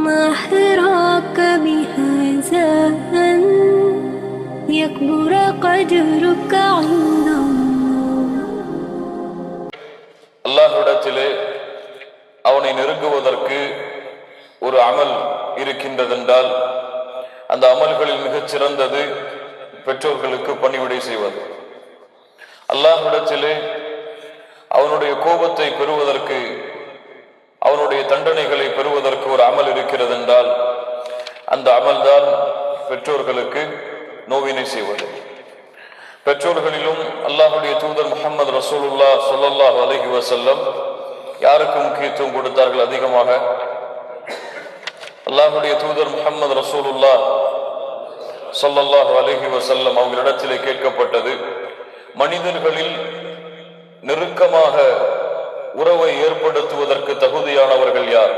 ما حراك بهذا أن يكبر قدرك عند الله அல்லாஹ்விடத்திலே அவனை நெருங்குவதற்கு ஒரு அமல் இருக்கின்றதென்றால் அந்த அமல்களில் மிகச் சிறந்தது பெற்றோர்களுக்கு பணிவிடை செய்வது அல்லாஹ்விடத்திலே அவனுடைய கோபத்தை பெறுவதற்கு அவனுடைய தண்டனைகளை பெறுவதற்கு ஒரு அமல் இருக்கிறது என்றால் அந்த அமல்தான் பெற்றோர்களுக்கு நோவினை செய்வது. பெற்றோர்களிலும் அல்லாஹுடைய தூதர் முகமது ரசூலுல்லா சொல்லல்லாஹ் அலஹி வசல்லம் யாருக்கு முக்கியத்துவம் கொடுத்தார்கள் அதிகமாக? அல்லாஹுடைய தூதர் முகமது ரசூலுல்லா சொல்லல்லாஹ் அலஹி வசல்லம் அவங்களிடத்திலே கேட்கப்பட்டது மனிதர்களில் நெருக்கமாக உறவை ஏற்படுத்துவதற்கு தகுதியானவர்கள் யார்?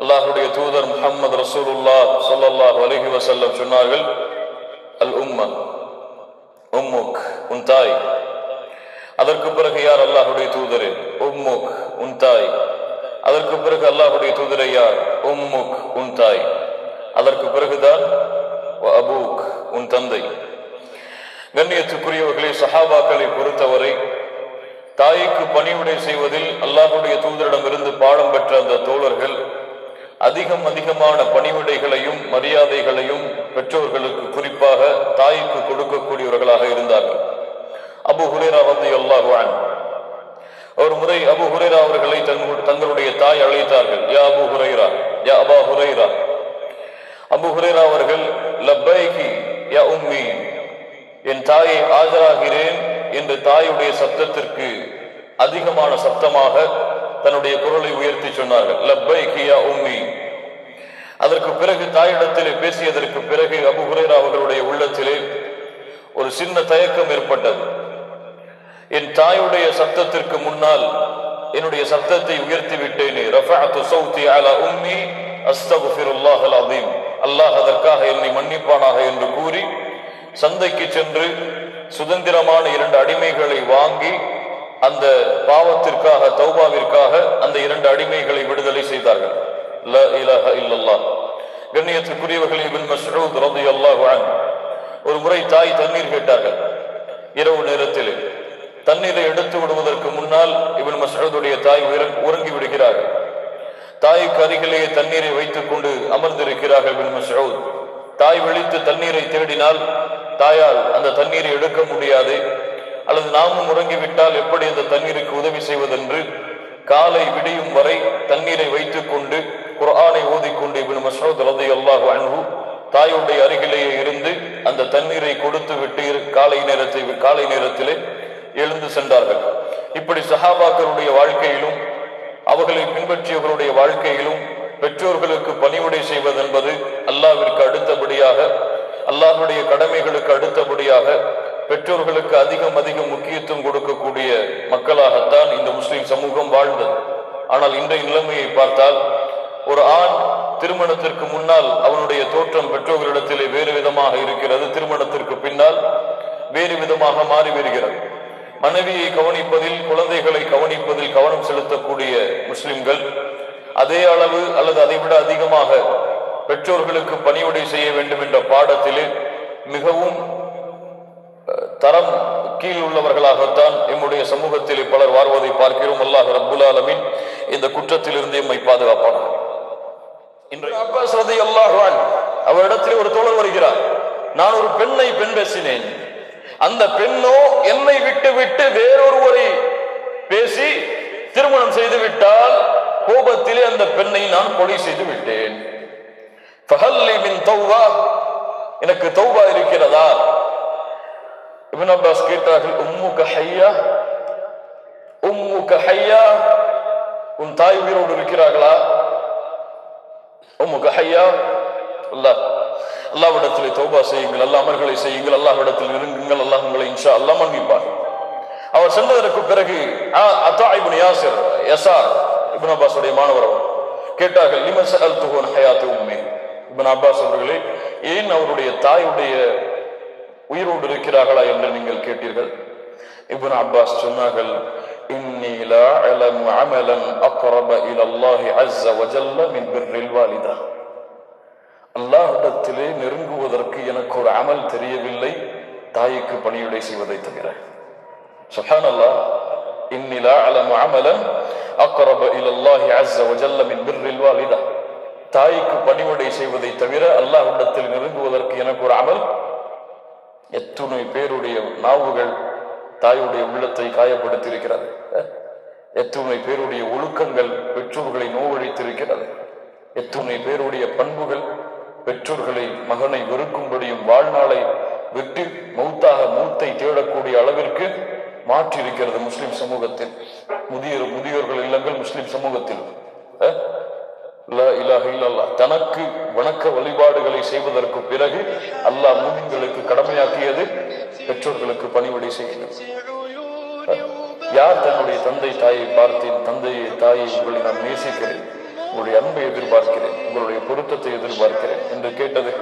அல்லாஹுடைய தூதர் முகமது ரசூலுல்லா ஸல்லல்லாஹு அலஹி வசல்லம் சொன்னார்கள் அல் உம்மன் உம்முக் உன் தாய். அதற்கு பிறகு யார் அல்லாஹுடைய தூதரே? உம்முக் உன் தாய். அதற்கு பிறகு அல்லாஹுடைய தூதரை யார்? உம்முக் உன் தாய். அதற்கு பிறகுதான் அபூக் உன் தந்தை. கண்ணியத்துக்குரியவர்களே சஹாபாக்களை பொறுத்தவரை தாய்க்கு பணிவிடை செய்வதில் அல்லாஹுடைய தூதரிடமிருந்து பாடம் பெற்ற அந்த தோழர்கள் அதிகம் அதிகமான பணிவிடைகளையும் மரியாதைகளையும் பெற்றோர்களுக்கு குறிப்பாக தாய்க்கு கொடுக்கக்கூடியவர்களாக இருந்தார்கள். அபு ஹுரேரா வந்து அல்லாஹுவான் ஒரு முறை அபு ஹுரேரா அவர்களை தங்களுடைய தாய் அழைத்தார்கள். யா அபு ஹுரைரா யா அபா ஹுரைரா. அபு ஹுரேரா அவர்கள் லப்பைகி யா உம்மி என் தாயை ஆஜராகிறேன் என்று தாயுடைய சத்தத்திற்கு அதிகமான சத்தமாக தன்னுடைய குரலை உயர்த்தி சொன்னார்கள். லப்பைகி கியா உம்மி. அதற்கு பிறகு தாயிடத்திலே பேசியதற்கு பிறகு அபுஹுரேரா அவர்களுடைய உள்ளத்திலே ஒரு சின்ன தயக்கம் ஏற்பட்டது. என் தாயுடைய சத்தத்திற்கு முன்னால் என்னுடைய சத்தத்தை உயர்த்தி விட்டேனே. ரஃபஅத்து சௌதி அலா உம்மி அஸ்தகுஃபிருல்லாஹ் அல் அதீம் அல்லாஹ் அதற்காக என்னை மன்னிப்பானாக என்று கூறி சந்தைக்கு சென்று சுதந்திரமான இரண்டு அடிமைகளை வாங்கி அந்த பாவத்திற்காக தௌபாவிற்காக அந்த இரண்டு அடிமைகளை விடுதலை செய்தார்கள். ல இலஹ இல்லல்லாஹ். கண்ணியத்துக்குரியவர்கள் இபின் மஸ்ஊத் ரலியல்லாஹு அன்ஹு. ஒரு முறை தாய் தண்ணீர் கேட்டார்கள். இரவு நேரத்தில் தண்ணீரை எடுத்து விடுவதற்கு முன்னால் இவன் மசூதுடைய தாய் உறங்கி விடுகிறார்கள். தாய்க்கு அருகிலேயே தண்ணீரை வைத்துக் கொண்டு அமர்ந்திருக்கிறார்கள் இவன் மசூத் தாய் விழித்து தண்ணீரை தேடினால் தாயால் அந்த தண்ணீரை எடுக்க முடியாது. அல்லது நாமும் உறங்கிவிட்டால் எப்படி அந்த தண்ணீருக்கு உதவி செய்வதென்று காலை விடியும் வரை தண்ணீரை வைத்துக் கொண்டு குர்ஆனை ஓதிக்கொண்டு இபின் ரதை அல்லாஹ் அன்பு தாயுடைய அருகிலேயே இருந்து அந்த தண்ணீரை கொடுத்து விட்டு இரு- காலை நேரத்தை காலை நேரத்திலே எழுந்து சென்றார்கள். இப்படி சஹாபாக்களுடைய வாழ்க்கையிலும் அவர்களை பின்பற்றியவர்களுடைய வாழ்க்கையிலும் பெற்றோர்களுக்கு பணிவிடை செய்வதென்பது அல்லாவிற்கு அடுத்தபடியாக அல்லாஹுடைய கடமைகளுக்கு அடுத்தபடியாக பெற்றோர்களுக்கு அதிகம் அதிகம் முக்கியத்துவம் கொடுக்கக்கூடிய மக்களாகத்தான் இந்த முஸ்லிம் சமூகம் வாழ்ந்தது. ஆனால் இன்றைய நிலைமையை பார்த்தால் ஒரு ஆண் திருமணத்திற்கு முன்னால் அவனுடைய தோற்றம் பெற்றோர்களிடத்திலே வேறு விதமாக இருக்கிறது. திருமணத்திற்கு பின்னால் வேறு விதமாக மாறி வருகிறது. மனைவியை கவனிப்பதில் குழந்தைகளை கவனிப்பதில் கவனம் செலுத்தக்கூடிய முஸ்லிம்கள் அதே அளவு அல்லது அதைவிட அதிகமாக பெற்றோர்களுக்கு பணிவிடை செய்ய வேண்டும் என்ற பாடத்திலே மிகவும் தரம் கீழ் உள்ளவர்களாகத்தான் எம்முடைய சமூகத்தில் பலர் வாழ்வதை பார்க்கிறோம். அல்லாஹ் ரப்புல் ஆலமீன் இந்த குற்றத்திலிருந்து எம்மை பாதுகாப்பானார் இன்றைய அப்பாஸ் ரதி அல்லாஹான் அவரிடத்தில் ஒரு தோழர் வருகிறார். நான் ஒரு பெண்ணை பெண் பேசினேன். அந்த பெண்ணோ என்னை விட்டு விட்டு வேறொருவரை பேசி திருமணம் செய்து விட்டால் கோபத்திலே அந்த பெண்ணை நான் கொலை செய்து விட்டேன். எனக்கு தௌபா இருக்கிறதா? இப்னு அப்பாஸ் கேட்டார்கள் உம்மு ஹையா? உம்மு ஹையா? உன் தாய் உயிரோடு இருக்கிறார்களா? உம்மு ஹையா? அல்லாஹ் அல்லாவிடத்தில் தௌபா செய்யுங்கள் அல்லா அமர்களை செய்யுங்கள் அல்லாவிடத்தில் நெருங்குங்கள் அல்லாஹ் உங்களை இன்ஷா அல்லாஹ் மன்னிப்பார். அவர் சென்றதற்கு பிறகு ஆ- அத்தா இப்னு இப்னு அப்பாஸுடைய மாணவர் அவர் கேட்டார்கள் நிமஸ் அல்துகோன் அன் ஹயாத்தி இப்னு அப்பாஸ் அவர்களே ஏன் அவருடைய தாயுடைய உயிரோடு இருக்கிறார்களா என்று நீங்கள் கேட்டீர்கள்? இப்னு அப்பாஸ் சொன்னார்கள் இன்னி லா அலமு அமலன் அக்ரப இலல்லாஹி அஸ்ஸ வஜல்ல மின் நெருங்குவதற்கு எனக்கு ஒரு அமல் தெரியவில்லை தாய்க்கு பணியுடை செய்வதை தவிர. சுஹான் அல்லாஹ் இந்நிலா அலமு அமலன் அக்கரப இலல்லாஹி அஸ்ஸ வஜல்ல மின் பிர்ரில் வாலிதா. தாய்க்கு பணிவுடை செய்வதை தவிர அல்லாஹ்விடத்தில் நெருங்குவதற்கு எனக்கு ஒரு அமல். எத்துணை பேருடைய நாவுகள் தாயுடைய உள்ளத்தை காயப்படுத்தியிருக்கிறது. அஹ்? எத்துணை பேருடைய ஒழுக்கங்கள் பெற்றோர்களை நோவழித்திருக்கிறது. எத்துணை பேருடைய பண்புகள் பெற்றோர்களை மகனை வெறுக்கும்படியும் வாழ்நாளை விட்டு மௌத்தாக மூத்தை தேடக்கூடிய அளவிற்கு மாற்றியிருக்கிறது முஸ்லிம் சமூகத்தில். முதியோர் முதியோர்கள் இல்லங்கள் முஸ்லிம் சமூகத்தில். தனக்கு வணக்க வழிபாடுகளை செய்வதற்கு பிறகு அல்லாஹ் மூமின்களுக்கு கடமையாக்கியது பெற்றோர்களுக்கு பணிவிடை செய்கிறது யார் தன்னுடைய தந்தை தாயை பார்த்தேன்? தந்தையை தாயை உங்களை நான் நேசிக்கிறேன். உங்களுடைய அன்பை எதிர்பார்க்கிறேன். உங்களுடைய பொருத்தத்தை எதிர்பார்க்கிறேன். என்று கேட்டது.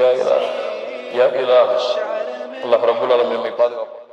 யா இலா யா இலா அல்லாஹ் ரபுல் ஆலமீன் என்னை பாதுகாப்பான்.